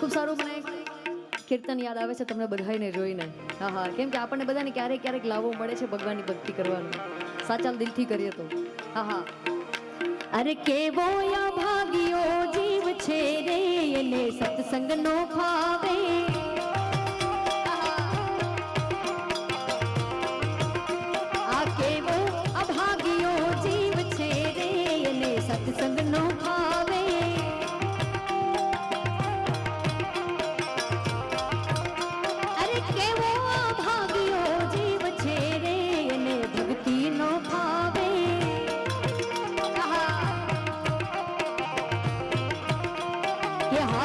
ખૂબ સારું મને કીર્તન યાદ આવે છે, તમને બધાને જોઈને. હા હા. કેમ કે આપણને બધાને ક્યારેક ક્યારેક લાવો મળે છે ભગવાનની ભક્તિ કરવાનું. સાચા દિલથી કરીએ તો. હા હા. અરે કેવો ભાગ્યો જીવ છે રે, એને સત્સંગનો ભાવે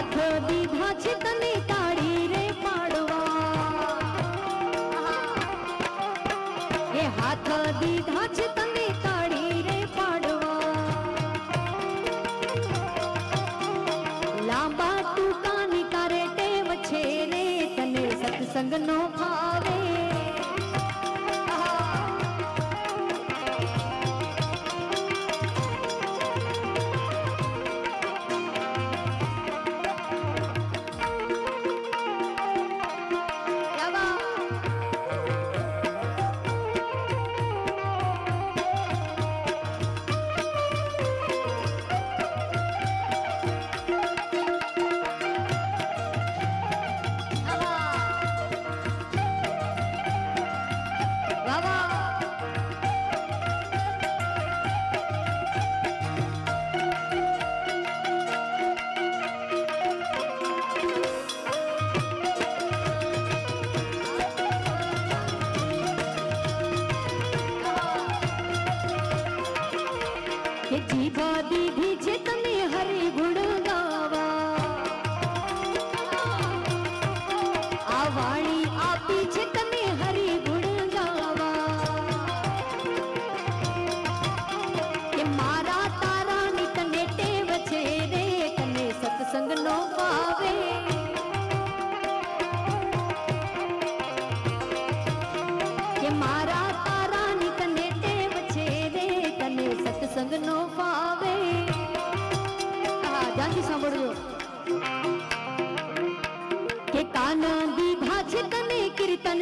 હાથ દીધા છે તને તાળી રે પાડવા. એ હાથ દીધા છે તને તાળી રે પાડવા. લાંબા ટૂંકાની તારે ટેવ છે રે તને સત્સંગ નો ભાવે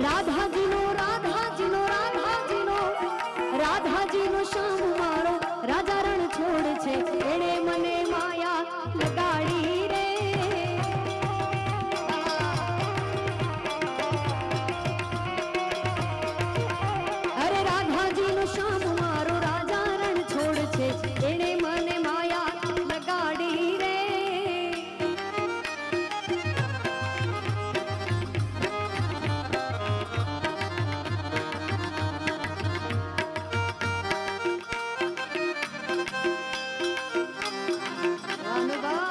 રાધા 감사합니다.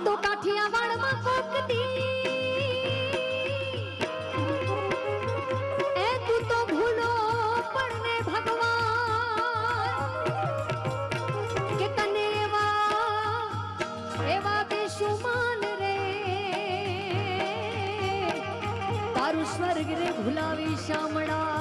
હતું કાઠિયાવાડમાં કોકતી એ તું તો ભૂલો પણ ને ભગવાન. કે તને એવા એવા બેશુમાન રે. તારું સ્વર્ગ રે ભૂલાવી શામળા.